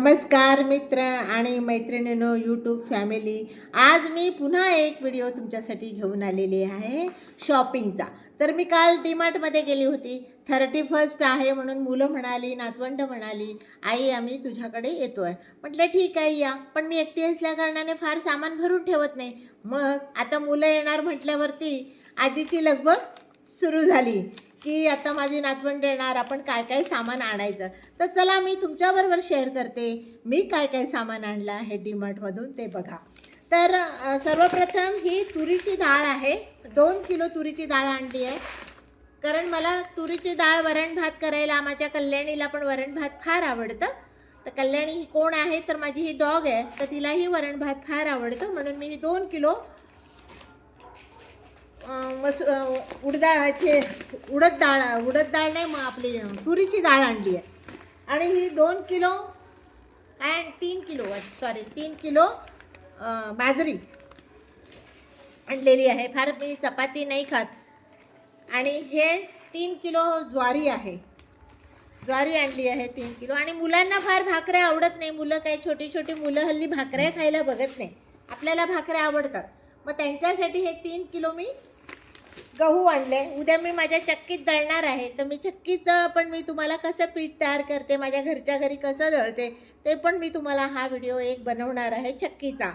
नमस्कार मित्र आणि मैत्रिणीनो यूट्यूब फॅमिली आज मी पुन्हा एक व्हिडिओ तुमच्यासाठी घेऊन आलेली आहे शॉपिंगचा तर मी काल डीमार्टमध्ये गेली होती. थर्टी फर्स्ट आहे म्हणून मुलं म्हणाली नातवंड म्हणाली आई आम्ही तुझ्याकडे येतो आहे म्हटलं ठीक आहे या. पण मी एकटी असल्याकारणाने फार सामान भरून ठेवत नाही. मग आता मुलं येणार म्हटल्यावरती आजीची लगबग सुरू झाली. की आता माझी नातवंड येणार आपण काय काय सामान आणायचं. तर चला मी तुमच्याबरोबर शेअर करते मी काय काय सामान आणलं आहे डीमार्टमधून ते बघा. तर सर्वप्रथम ही तुरीची डाळ आहे. दोन किलो तुरीची डाळ आणली आहे. कारण मला तुरीची डाळ वरण भात करायला माझ्या कल्याणीला पण वरण भात फार आवडतं. तर कल्याणी ही कोण आहे? तर माझी ही डॉग आहे. तर तिलाही वरण भात फार आवडतं. म्हणून मी ही दोन किलो मस उडदाचे उडद डाळ उडद डाळ नाही मग आपली तुरीची डाळ आणली आहे. आणि ही दोन किलो काय तीन किलो सॉरी तीन किलो बाजरी आणलेली आहे. फार मी चपाती नाही खात. आणि हे तीन किलो ज्वारी आहे. ज्वारी आणली आहे तीन किलो. आणि मुलांना फार भाकऱ्या आवडत नाही. मुलं काही छोटी छोटी मुलं हल्ली भाकऱ्या खायला बघत नाही. आपल्याला भाकऱ्या आवडतात. मग त्यांच्यासाठी हे तीन किलो मी गहू आणले. उद्या मी माझ्या चक्कीत दळणार आहे. तर मी चक्कीचं पण मी तुम्हाला कसं पीठ तयार करते माझ्या घरच्या घरी कसं दळते ते पण मी तुम्हाला हा व्हिडिओ एक बनवणार आहे चक्कीचा.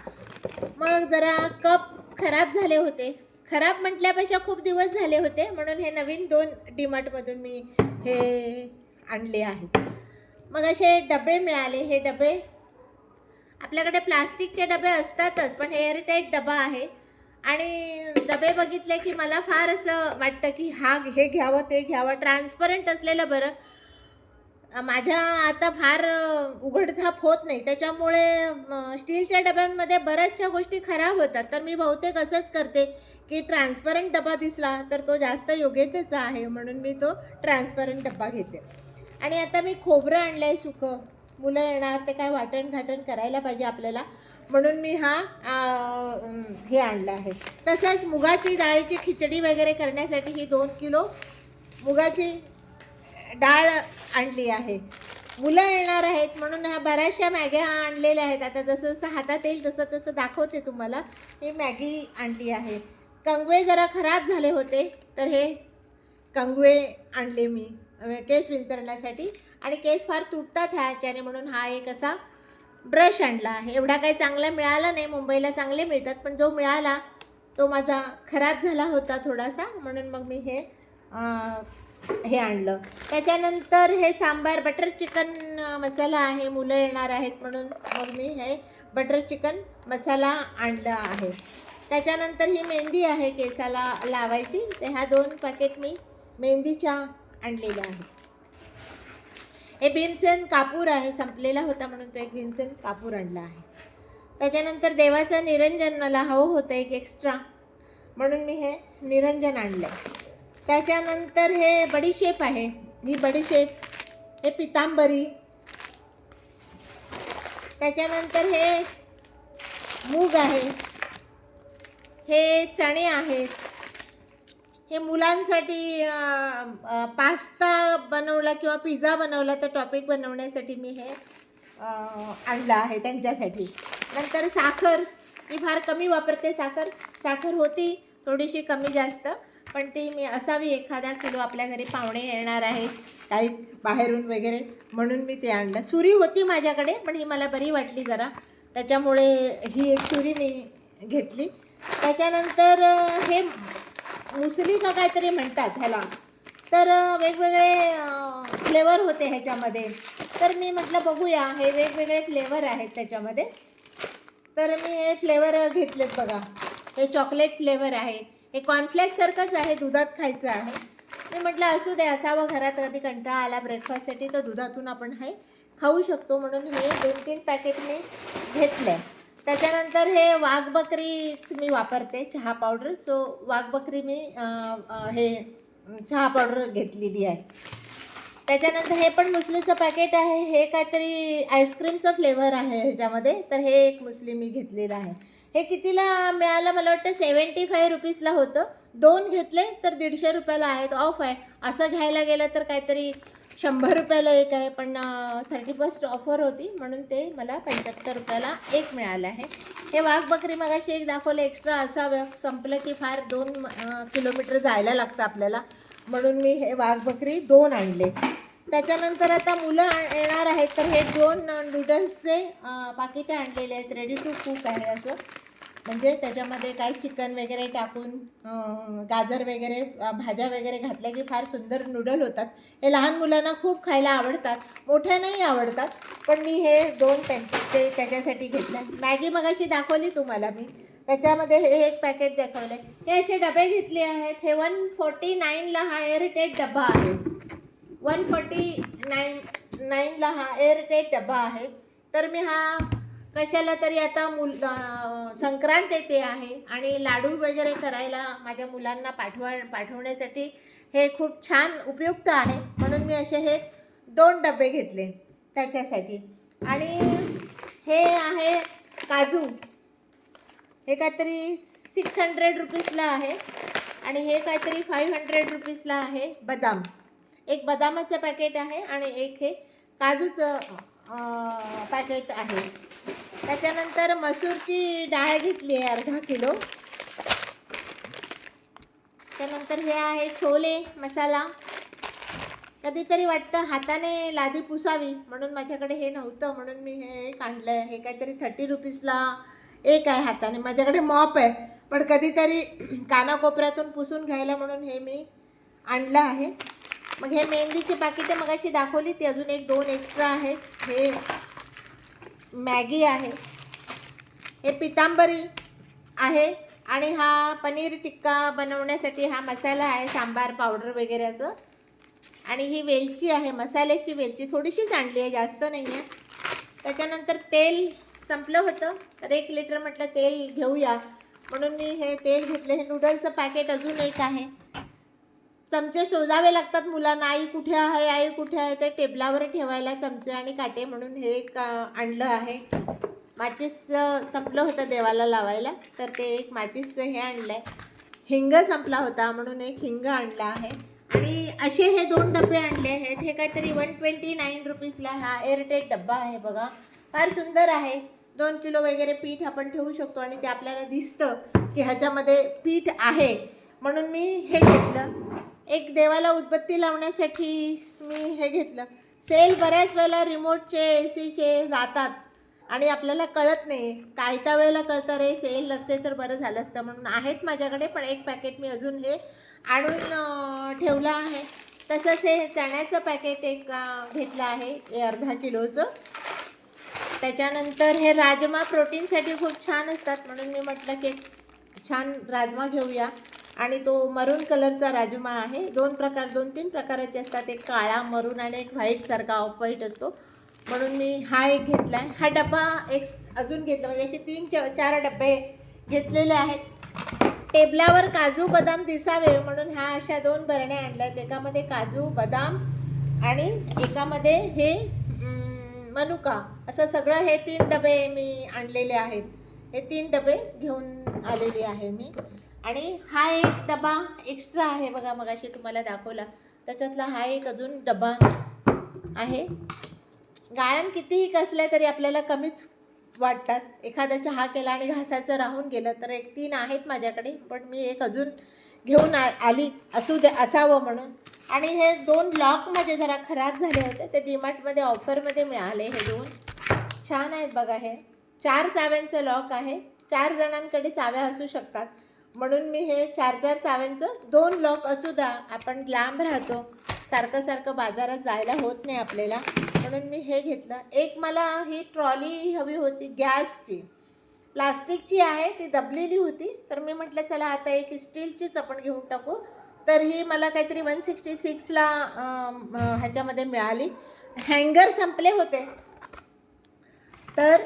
मग जरा कप खराब झाले होते. खराब म्हटल्यापेक्षा खूप दिवस झाले होते. म्हणून हे नवीन दोन डीमार्टमधून मी हे आणले आहेत. मग असे डबे मिळाले. हे डबे आपल्याकडे प्लास्टिकचे डबे असतातच पण हे एअरटाईट डबा आहे. आणि डबे बघितले की मला फार असं वाटतं की हा हे घ्यावं ते घ्यावं. ट्रान्सपरंट असलेलं बरं. माझ्या आता फार उघडझाप होत नाही. त्याच्यामुळे स्टीलच्या डब्यांमध्ये बऱ्याचशा गोष्टी खराब होतात. तर मी बहुतेक असंच करते की ट्रान्सपरंट डबा दिसला तर तो जास्त योग्यतेचा आहे म्हणून मी तो ट्रान्सपरंट डबा घेते. आणि आता मी खोबरं आणलं आहे सुकं. मुलं येणार ते काय वाटण घाटण करायला पाहिजे आपल्याला. म्हणून मी हा हे आणलं आहे. तसंच मुगाची डाळीची खिचडी वगैरे करण्यासाठी ही दोन किलो मुगाची डाळ आणली आहे. मुलं येणार आहेत म्हणून ह्या बऱ्याचशा मॅग्या आणलेल्या आहेत. आता जसं जसं हातात येईल तसं तसं दाखवते तुम्हाला. ही मॅगी आणली आहे. कंगवे जरा खराब झाले होते तर हे कंगवे आणले मी. केस विंचरण्यासाठी. आणि केस फार तुटतात ह्याच्याने म्हणून हा एक असा ब्रश आणला आहे. एवढा काही चांगला मिळाला नाही मुंबईला चांगले मिळतात पण जो मिळाला तो माझा खराब झाला होता थोडासा म्हणून मग मी हे हे आणलं. त्याच्यानंतर हे सांबार बटर चिकन मसाला आहे मुलं येणार आहेत म्हणून मग मी हे बटर चिकन मसाला आणला आहे. त्याच्यानंतर ही मेहंदी आहे केसाला लावायची तर ह्या दोन पॅकेट मी मेहंदीच्या आणलेल्या आहेत. हे भीमसेन कापूर आहे संपलेला होता म्हणून तो एक भीमसेन कापूर आणला आहे. त्याच्यानंतर देवाचं निरंजन मला हवं होतं एक एक्स्ट्रा म्हणून मी हे निरंजन आणलं आहे त्याच्यानंतर हे बडीशेप आहे. ही बडीशेप हे पितांबरी. त्याच्यानंतर हे मूग आहे. हे चणे आहेत. हे मुलांसाठी पास्ता बनवला किंवा पिझ्झा बनवला तर टॉपिक बनवण्यासाठी मी हे आणलं आहे त्यांच्यासाठी. नंतर साखर मी फार कमी वापरते साखर. साखर होती थोडीशी कमी जास्त पण ती मी असावी एखादा किलो आपल्या घरी पाहुणे येणार आहेत काही बाहेरून वगैरे म्हणून मी ते आणलं. सुरी होती माझ्याकडे पण ही मला बरी वाटली जरा. त्याच्यामुळे ही एक सुरी मी घेतली. त्याच्यानंतर हे मुसली का काहीतरी म्हणतात ह्याला. तर वेगवेगळे फ्लेवर होते ह्याच्यामध्ये. तर मी म्हटलं बघूया हे वेगवेगळे फ्लेवर आहेत त्याच्यामध्ये. तर मी हे फ्लेवर घेतलेत बघा. हे चॉकलेट फ्लेवर आहे. हे कॉर्नफ्लेक्ससारखंच आहे दुधात खायचं आहे. मी म्हटलं असू दे असावं घरात कधी कंटाळा आला ब्रेकफास्टसाठी तर दुधातून आपण हे खाऊ शकतो. म्हणून हे दोन तीन पॅकेट मी आहे त्याच्यानंतर हे वाघ बकरीच मी वापरते चहा पावडर. सो वाघ बकरी मी हे चहा पावडर घेतलेली आहे. त्याच्यानंतर हे पण मुसलीचं पॅकेट आहे. हे काहीतरी आईस्क्रीमचं फ्लेवर आहे ह्याच्यामध्ये. तर हे एक मुसली मी घेतलेलं आहे. हे कितीला मिळालं? मला वाटतं सेवन्टी फाय रुपीजला होतं. दोन घेतले तर दीडशे रुपयाला आहेत. ऑफ आहे. असं घ्यायला गेलं तर काहीतरी शंभर रुपयाला एक आहे पण थर्टी फर्स्ट ऑफर होती म्हणून ते मला पंच्याहत्तर रुपयाला एक मिळालं आहे. हे वाघ बकरी मगाशी एक दाखवलं एक्स्ट्रा असावं. संपलं की फार दोन किलोमीटर जायला लागतं आपल्याला. म्हणून मी हे वाघ बकरी दोन आणले. त्याच्यानंतर आता मुलं येणार आहेत तर हे दोन नूडल्सचे पाकिटं आणलेले आहेत रेडी टू कुक आहे असं. म्हणजे त्याच्यामध्ये काही चिकन वगैरे टाकून गाजर वगैरे भाज्या वगैरे घातल्या की फार सुंदर नूडल होतात. हे लहान मुलांना खूप खायला आवडतात मोठ्यांनाही आवडतात. पण मी हे दोन त्यां ते त्याच्यासाठी घेतल्या मॅगी मगाशी दाखवली तुम्हाला मी. त्याच्यामध्ये हे एक पॅकेट दाखवले हे असे डबे घेतले आहेत. हे वन फोर्टी नाईनला हा एअरटेड डबा आहे. वन फोर्टी नाईन नाईनला हा एअरटेड डबा आहे. तर मी हा कशाला तरी आता मुल संक्रांत येते आहे आणि लाडू वगैरे करायला माझ्या मुलांना पाठवा पाठवण्यासाठी हे खूप छान उपयुक्त आहे. म्हणून मी असे हे दोन डबे घेतले त्याच्यासाठी. आणि हे आहे काजू. हे काहीतरी सिक्स हंड्रेड रुपीजला आहे. आणि हे काहीतरी फाईव्ह हंड्रेड रुपीजला आहे बदाम. एक बदामाचं पॅकेट आहे आणि एक हे काजूचं पॅकेट आहे. त्याच्यानंतर मसूरची डाळ घेतली आहे अर्धा किलो. त्यानंतर हे आहे छोले मसाला. कधीतरी वाटतं हाताने लादी पुसावी म्हणून माझ्याकडे हे नव्हतं म्हणून मी हे एक आणलं आहे हे काहीतरी थर्टी रुपीजला एक आहे हाताने. माझ्याकडे मॉप आहे पण कधीतरी कानाकोपऱ्यातून पुसून घ्यायला म्हणून हे मी आणलं आहे. मग हे मेहंदीची पाकिटं मगाशी दाखवली ती अजून एक दोन एक्स्ट्रा आहेत. हे मॅगी आहे. हे पितांबरी आहे आणि हा पनीर टिक्का बनवण्यासाठी हा मसाला आहे सांबार पावडर वगैरे असं. आणि ही वेलची आहे मसाल्याची वेलची थोडीशीच आणली आहे जास्त नाही आहे त्याच्यानंतर तेल संपलं होतं तर एक लिटर म्हटलं तेल घेऊया. म्हणून मी हे तेल घेतलं हे नूडलचं पॅकेट अजून एक आहे. चमचे शोधावे लागतात मुलांना. आई कुठे आहे? आई कुठे आहे? ते टेबलावर ठेवायला चमचे आणि काटे म्हणून हे एक आणलं आहे. माचीस संपलं होतं देवाला लावायला तर ते एक माचीस हे आणलं आहे हिंग संपला होता म्हणून एक हिंग आणला आहे. आणि असे हे दोन डबे आणले आहेत. हे काहीतरी वन ट्वेंटी नाईन रुपीजला हा एअरटेट डब्बा आहे बघा. फार सुंदर आहे. दोन किलो वगैरे पीठ आपण ठेवू शकतो आणि ते आपल्याला दिसतं की ह्याच्यामध्ये पीठ आहे. म्हणून मी हे घेतलं. एक देवाला उदबत्ती लावण्यासाठी मी हे घेतलं. सेल बऱ्याच वेळेला रिमोटचे ए सीचे जातात. आणि आपल्याला कळत नाही. कायत्या वेळेला कळतं रे सेल नसते तर बरं झालं असतं. म्हणून आहेत माझ्याकडे पण एक पॅकेट मी अजून हे आणून ठेवलं आहे. तसंच हे चण्याचं पॅकेट एक घेतलं आहे हे अर्धा किलोचं. त्याच्यानंतर हे राजमा प्रोटीनसाठी खूप छान असतात. म्हणून मी म्हटलं की एक छान राजमा घेऊया. आणि तो मरून कलरचा राजमा आहे. दोन प्रकार दोन तीन प्रकाराचे असतात. एक काळा मरून आणि एक व्हाईटसारखा ऑफ व्हाईट असतो. म्हणून मी हा एक घेतला आहे हा डबा एक अजून घेतला. म्हणजे असे तीन च चार डबे घेतलेले आहेत. टेबलावर काजू बदाम दिसावे म्हणून ह्या अशा दोन बरण्या आणल्या आहेत एकामध्ये काजू बदाम आणि एकामध्ये हे मनुका. असं सगळं हे तीन डबे मी आणलेले आहेत. हे तीन डबे घेऊन आलेले आहे मी. आणि हा एक डबा एक्स्ट्रा आहे बघा मगाशी तुम्हाला दाखवला. त्याच्यातला हा एक अजून डबा आहे. गाळण कितीही कसले तरी आपल्याला कमीच वाटतात. एखादा चहा केला आणि घासायचं राहून गेलं तर एक तीन आहेत माझ्याकडे पण मी एक अजून घेऊन आ आली असू दे असावं म्हणून. आणि हे दोन लॉक माझे जरा खराब झाले होते. ते डीमार्टमध्ये ऑफरमध्ये मिळाले हे दोन. छान आहेत बघा हे. चार चाव्यांचं लॉक आहे. चार जणांकडे चाव्या असू शकतात. म्हणून मी हे चार चार चाव्यांचं दोन लॉक असू द्या आपण लांब राहतो. सारखं सारखं बाजारात जायला होत नाही आपल्याला. म्हणून मी हे घेतलं. एक मला ही ट्रॉली हवी होती गॅसची. प्लास्टिकची आहे ती दबलेली होती. तर मी म्हटलं चला आता एक स्टीलचीच आपण घेऊन टाकू. तर ही मला काहीतरी वन सिक्स्टी सिक्सला ह्याच्यामध्ये मिळाली. हँगर संपले होते. तर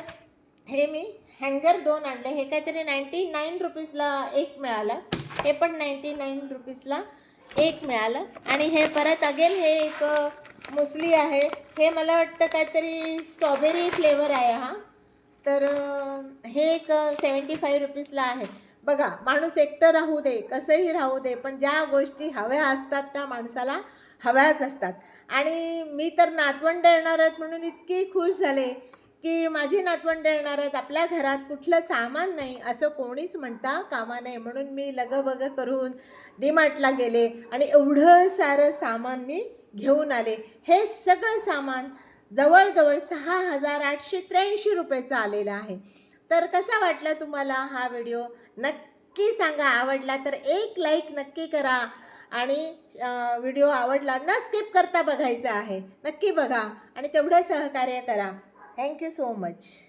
हे मी हँगर दोन आणले. हे काहीतरी नाईन्टी नाईन रुपीजला एक मिळालं. हे पण नाईन्टी नाईन रुपीजला एक मिळालं. आणि हे परत अगेन हे एक मुसली आहे. हे मला वाटतं काहीतरी स्ट्रॉबेरी फ्लेवर आहे हा. तर हे एक सेवन्टी फाईव्ह रुपीजला आहे. बघा माणूस एकटं राहू दे कसंही राहू दे पण ज्या गोष्टी हव्या असतात त्या माणसाला हव्याच असतात. आणि मी तर नातवंड येणार आहेत म्हणून इतकी खुश झाले. की माझी नातवंड येणार आहेत आपल्या घरात कुठलं सामान नाही असं कोणीच म्हणता कामा नये. म्हणून मी लगबग करून डीमार्टला गेले आणि एवढं सारं सामान मी घेऊन आले. हे सगळं सामान जवळजवळ सहा हजार आठशे त्र्याऐंशी रुपयाचं आलेलं आहे. तर कसा वाटला तुम्हाला हा व्हिडिओ? नक्की सांगा. आवडला तर एक लाईक नक्की करा आणि व्हिडिओ आवडला न स्किप करता बघायचा आहे. नक्की बघा आणि तेवढं सहकार्य करा. Thank you so much.